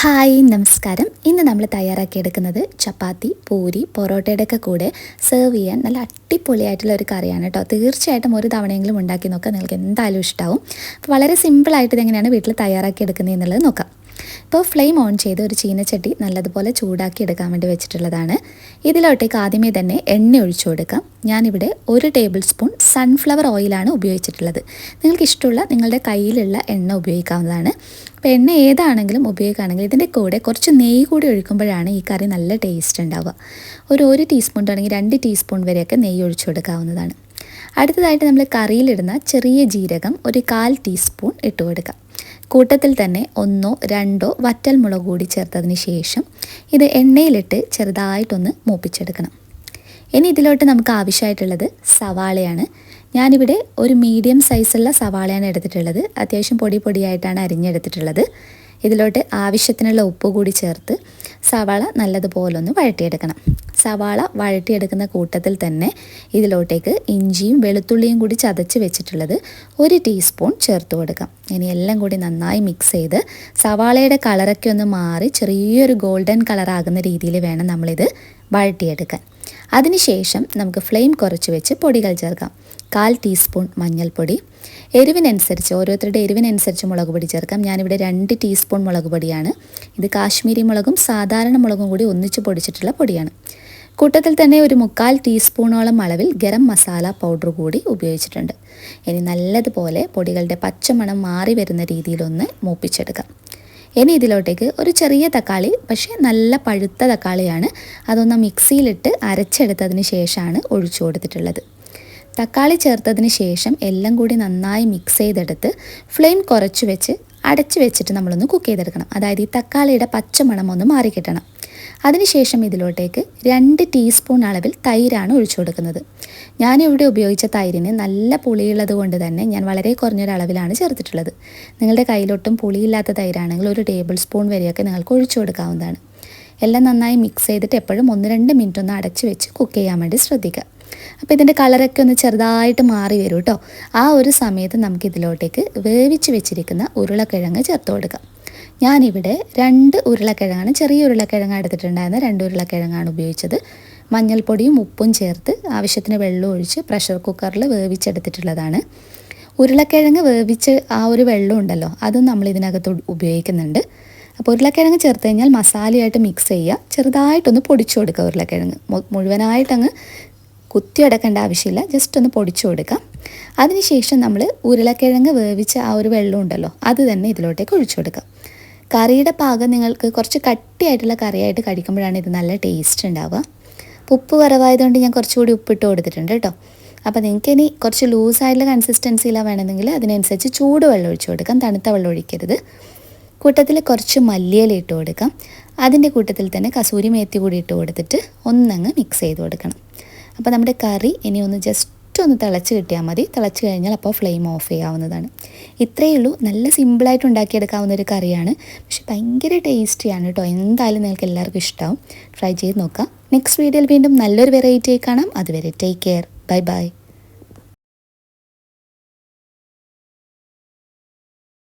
Hi നമസ്കാരം. ഇന്ന് നമ്മൾ തയ്യാറാക്കിയെടുക്കുന്നത് ചപ്പാത്തി പൂരി പൊറോട്ടയുടെ ഒക്കെ കൂടെ സെർവ് ചെയ്യാൻ നല്ല അടിപൊളിയായിട്ടുള്ള ഒരു കറിയാണ് കേട്ടോ തീർച്ചയായിട്ടും ഒരു തവണയെങ്കിലും ഉണ്ടാക്കി നോക്കാം നിങ്ങൾക്ക് എന്തായാലും ഇഷ്ടമാവും വളരെ സിമ്പിളായിട്ട് ഇതെങ്ങനെയാണ് വീട്ടിൽ തയ്യാറാക്കി എന്നുള്ളത് നോക്കാം. ഇപ്പോൾ ഫ്ലെയിം ഓൺ ചെയ്ത് ഒരു ചീനച്ചട്ടി നല്ലതുപോലെ ചൂടാക്കി എടുക്കാൻ വേണ്ടി വെച്ചിട്ടുള്ളതാണ്. ഇതിലോട്ടേക്ക് ആദ്യമേ തന്നെ എണ്ണ ഒഴിച്ചു കൊടുക്കാം. ഞാനിവിടെ ഒരു ടേബിൾ സ്പൂൺ സൺഫ്ലവർ ഓയിലാണ് ഉപയോഗിച്ചിട്ടുള്ളത്. നിങ്ങൾക്ക് ഇഷ്ടമുള്ള നിങ്ങളുടെ കയ്യിലുള്ള എണ്ണ ഉപയോഗിക്കാവുന്നതാണ്. അപ്പോൾ എണ്ണ ഏതാണെങ്കിലും ഉപയോഗിക്കുകയാണെങ്കിൽ ഇതിന്റെ കൂടെ കുറച്ച് നെയ്യ് കൂടി ഒഴിക്കുമ്പോഴാണ് ഈ കറി നല്ല ടേസ്റ്റ് ഉണ്ടാവുക. ഒരു ഒരു ടീസ്പൂൺ തുടങ്ങി രണ്ട് ടീസ്പൂൺ വരെയൊക്കെ നെയ്യ് ഒഴിച്ചു കൊടുക്കാവുന്നതാണ്. അടുത്തതായിട്ട് നമ്മൾ കറിയിലിടുന്ന ചെറിയ ജീരകം ഒരു കാൽ ടീസ്പൂൺ ഇട്ട് കൊടുക്കാം. കൂട്ടത്തിൽ തന്നെ ഒന്നോ രണ്ടോ വറ്റൽ മുളക് കൂടി ചേർത്തതിന് ശേഷം ഇത് എണ്ണയിലിട്ട് ചെറുതായിട്ടൊന്ന് മൂപ്പിച്ചെടുക്കണം. ഇനി ഇതിലോട്ട് നമുക്ക് ആവശ്യമായിട്ടുള്ളത് സവാളയാണ്. ഞാനിവിടെ ഒരു മീഡിയം സൈസുള്ള സവാളയാണ് എടുത്തിട്ടുള്ളത്. അത്യാവശ്യം പൊടി പൊടിയായിട്ടാണ് അരിഞ്ഞെടുത്തിട്ടുള്ളത്. ഇതിലോട്ട് ആവശ്യത്തിനുള്ള ഉപ്പ് കൂടി ചേർത്ത് സവാള നല്ലതുപോലെ ഒന്ന് വഴറ്റിയെടുക്കണം. സവാള വഴറ്റിയെടുക്കുന്ന കൂട്ടത്തിൽ തന്നെ ഇതിലോട്ടേക്ക് ഇഞ്ചിയും വെളുത്തുള്ളിയും കൂടി ചതച്ച് വെച്ചിട്ടുള്ളത് ഒരു ടീസ്പൂൺ ചേർത്ത് കൊടുക്കാം. ഇനി എല്ലാം കൂടി നന്നായി മിക്സ് ചെയ്ത് സവാളയുടെ കളറൊക്കെ ഒന്ന് മാറി ചെറിയൊരു ഗോൾഡൻ കളറാകുന്ന രീതിയിൽ വേണം നമ്മളിത് വഴറ്റിയെടുക്കാൻ. അതിനുശേഷം നമുക്ക് ഫ്ലെയിം കുറച്ച് വെച്ച് പൊടികൾ ചേർക്കാം. കാൽ ടീസ്പൂൺ മഞ്ഞൾപ്പൊടി. എരിവിനനുസരിച്ച് ഓരോരുത്തരുടെ എരിവിനനുസരിച്ച് മുളക് പൊടി ചേർക്കാം. ഞാനിവിടെ രണ്ട് ടീസ്പൂൺ മുളക് പൊടിയാണ്. ഇത് കാശ്മീരി മുളകും സാധാരണ മുളകും കൂടി ഒന്നിച്ച് പൊടിച്ചിട്ടുള്ള പൊടിയാണ്. കൂട്ടത്തിൽ തന്നെ ഒരു മുക്കാൽ ടീസ്പൂണോളം അളവിൽ ഗരം മസാല പൗഡർ കൂടി ഉപയോഗിച്ചിട്ടുണ്ട്. ഇനി നല്ലതുപോലെ പൊടികളുടെ പച്ചമണം മാറി വരുന്ന രീതിയിലൊന്ന് മൂപ്പിച്ചെടുക്കാം. ഇനി ഇതിലോട്ടേക്ക് ഒരു ചെറിയ തക്കാളി പക്ഷേ നല്ല പഴുത്ത തക്കാളിയാണ്. അതൊന്ന് മിക്സിയിലിട്ട് അരച്ചെടുത്തതിന് ശേഷമാണ് ഒഴിച്ചു കൊടുത്തിട്ടുള്ളത്. തക്കാളി ചേർത്തതിന് ശേഷം എല്ലാം കൂടി നന്നായി മിക്സ് ചെയ്തെടുത്ത് ഫ്ലെയിം കുറച്ച് വെച്ച് അടച്ചു വെച്ചിട്ട് നമ്മളൊന്ന് കുക്ക് ചെയ്തെടുക്കണം. അതായത് ഈ തക്കാളിയുടെ പച്ചമണം ഒന്ന് മാറിക്കിട്ടണം. അതിനുശേഷം ഇതിലോട്ടേക്ക് രണ്ട് ടീസ്പൂൺ അളവിൽ തൈരാണ് ഒഴിച്ചു കൊടുക്കുന്നത്. ഞാനിവിടെ ഉപയോഗിച്ച തൈരിന് നല്ല പുളിയുള്ളത് കൊണ്ട് തന്നെ ഞാൻ വളരെ കുറഞ്ഞൊരളവിലാണ് ചേർത്തിട്ടുള്ളത്. നിങ്ങളുടെ കയ്യിലൊട്ടും പുളിയില്ലാത്ത തൈരാണെങ്കിൽ ഒരു ടേബിൾ സ്പൂൺ വരെയൊക്കെ നിങ്ങൾക്ക് ഒഴിച്ചു കൊടുക്കാവുന്നതാണ്. എല്ലാം നന്നായി മിക്സ് ചെയ്തിട്ട് എപ്പോഴും ഒന്ന് രണ്ട് മിനിറ്റ് ഒന്ന് അടച്ചു വെച്ച് കുക്ക് ചെയ്യാൻ വേണ്ടി ശ്രദ്ധിക്കുക. അപ്പോൾ ഇതിന്റെ കളറൊക്കെ ഒന്ന് ചെറുതായിട്ട് മാറി വരും കേട്ടോ ആ ഒരു സമയത്ത് നമുക്ക് ഇതിലോട്ടേക്ക് വേവിച്ച് വെച്ചിരിക്കുന്ന ഉരുളക്കിഴങ്ങ് ചേർത്ത് കൊടുക്കാം. ഞാനിവിടെ രണ്ട് ഉരുളക്കിഴങ്ങാണ് ചെറിയ ഉരുളക്കിഴങ്ങ് എടുത്തിട്ടുണ്ടായിരുന്ന രണ്ട് ഉരുളക്കിഴങ്ങാണ് ഉപയോഗിച്ചത്. മഞ്ഞൾപ്പൊടിയും ഉപ്പും ചേർത്ത് ആവശ്യത്തിന് വെള്ളം ഒഴിച്ച് പ്രഷർ കുക്കറിൽ വേവിച്ചെടുത്തിട്ടുള്ളതാണ്. ഉരുളക്കിഴങ്ങ് വേവിച്ച് ആ ഒരു വെള്ളം ഉണ്ടല്ലോ അതും നമ്മൾ ഇതിനകത്ത് ഉപയോഗിക്കുന്നുണ്ട്. അപ്പോൾ ഉരുളക്കിഴങ്ങ് ചേർത്ത് കഴിഞ്ഞാൽ മസാലയായിട്ട് മിക്സ് ചെയ്യുക. ചെറുതായിട്ടൊന്ന് പൊടിച്ചു കൊടുക്കുക ഉരുളക്കിഴങ്ങ്. മുഴുവനായിട്ടങ്ങ് കുത്തിയടക്കേണ്ട ആവശ്യമില്ല. ജസ്റ്റ് ഒന്ന് പൊടിച്ചു കൊടുക്കാം. അതിനുശേഷം നമ്മൾ ഉരുളക്കിഴങ്ങ് വേവിച്ച ആ ഒരു വെള്ളം ഉണ്ടല്ലോ അത് തന്നെ ഇതിലോട്ടേക്ക് ഒഴിച്ചു കൊടുക്കാം. കറിയുടെ പാകം നിങ്ങൾക്ക് കുറച്ച് കട്ടിയായിട്ടുള്ള കറിയായിട്ട് കഴിക്കുമ്പോഴാണ് ഇത് നല്ല ടേസ്റ്റ് ഉണ്ടാവുക. ഉപ്പ് കുറവായതുകൊണ്ട് ഞാൻ കുറച്ചുകൂടി ഉപ്പിട്ട് കൊടുത്തിട്ടുണ്ട് കേട്ടോ. അപ്പോൾ നിങ്ങൾക്ക് ഇനി കുറച്ച് ലൂസായിട്ടുള്ള കൺസിസ്റ്റൻസിയിലാണ് വേണമെങ്കിൽ അതിനനുസരിച്ച് ചൂട് വെള്ളം ഒഴിച്ചു കൊടുക്കാം. തണുത്ത വെള്ളം ഒഴിക്കരുത്. കൂട്ടത്തിൽ കുറച്ച് മല്ലിയില ഇട്ട് കൊടുക്കാം. അതിന്റെ കൂട്ടത്തിൽ തന്നെ കസൂരി മേത്തി കൂടി ഇട്ട് കൊടുത്തിട്ട് ഒന്നങ്ങ് മിക്സ് ചെയ്ത് കൊടുക്കണം. അപ്പോൾ നമ്മുടെ കറി ഇനി ഒന്ന് ജസ്റ്റ് ഒന്ന് തിളച്ച് കിട്ടിയാൽ മതി. തിളച്ച് കഴിഞ്ഞാൽ അപ്പോൾ ഫ്ലെയിം ഓഫ് ചെയ്യാവുന്നതാണ്. ഇത്രയേ ഉള്ളൂ. നല്ല സിമ്പിളായിട്ട് ഉണ്ടാക്കിയെടുക്കാവുന്ന ഒരു കറിയാണ്. പക്ഷെ ഭയങ്കര ടേസ്റ്റിയാണ് കേട്ടോ എന്തായാലും നിങ്ങൾക്ക് എല്ലാവർക്കും ഇഷ്ടമാവും ട്രൈ ചെയ്ത് നോക്കാം. നെക്സ്റ്റ് വീഡിയോയിൽ വീണ്ടും നല്ലൊരു വെറൈറ്റി കാണാം. അതുവരെ ടേക്ക് കെയർ ബൈ ബൈ